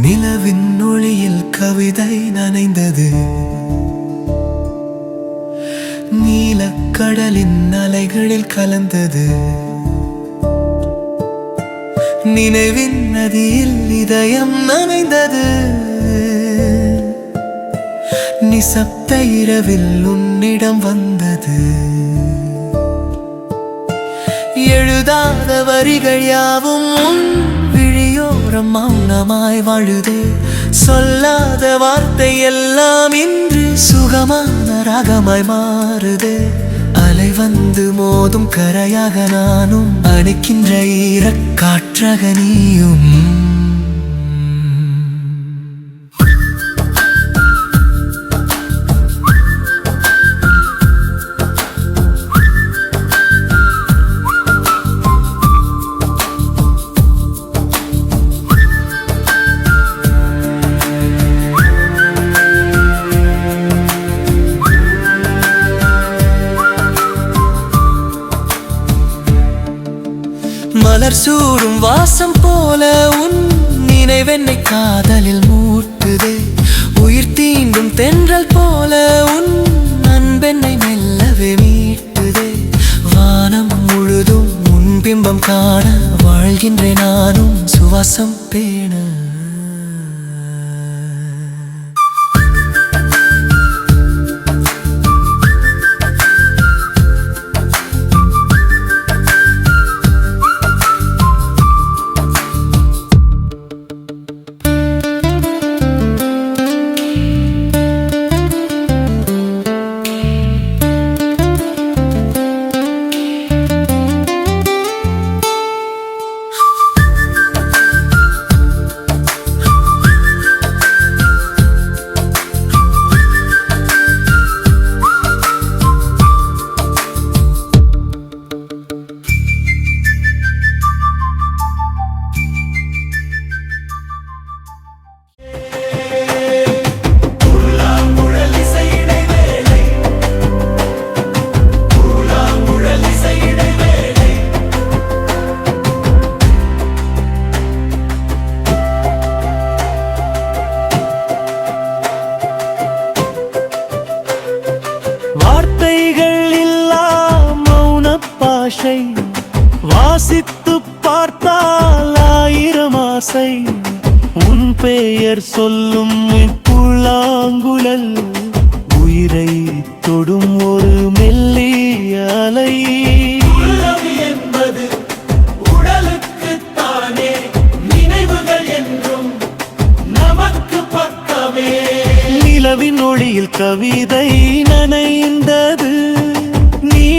நிலவின் ஒளியில் கவிதை நனைந்தது. நீலக்கடலின் அலைகளில் கலந்தது. நினைவின் நதியில் இதயம் நனைந்தது. நிசப்த இரவில் உன்னிடம் வந்தது. எழுதாத வரிகள் யாவும் உன் விழியோரம் மௌனமாய் வாழுதே. சொல்லாத வார்த்தை எல்லாம் இன்று சுகமான ராகமாய் மாறுதே. அலை வந்து மோதும் கரையாக நானும் அணைக்கின்ற ஈரக்காற்றாக நீயும். மலர் சூடும் வாசம் போல உன் நினைவென்னை காதலில் மூட்டுதே. உயிர் தீண்டும் தென்றல் போல உன் அன்பென்னை மெல்லவே மீட்டுதே. வானம் முழுதும் உன் பிம்பம் காண வாழ்கின்றேன் நானும். சுவாசம் பேண. பாஷை வாசித்து பார்த்தால் ஆயிரம் ஆசை. உன் பெயர் சொல்லும் புல்லாங்குழல் உயிரை தொடும் ஒரு மெல்லிய அலை. என்பது நிலவின் ஒளியில் கவிதை நனைந்தது.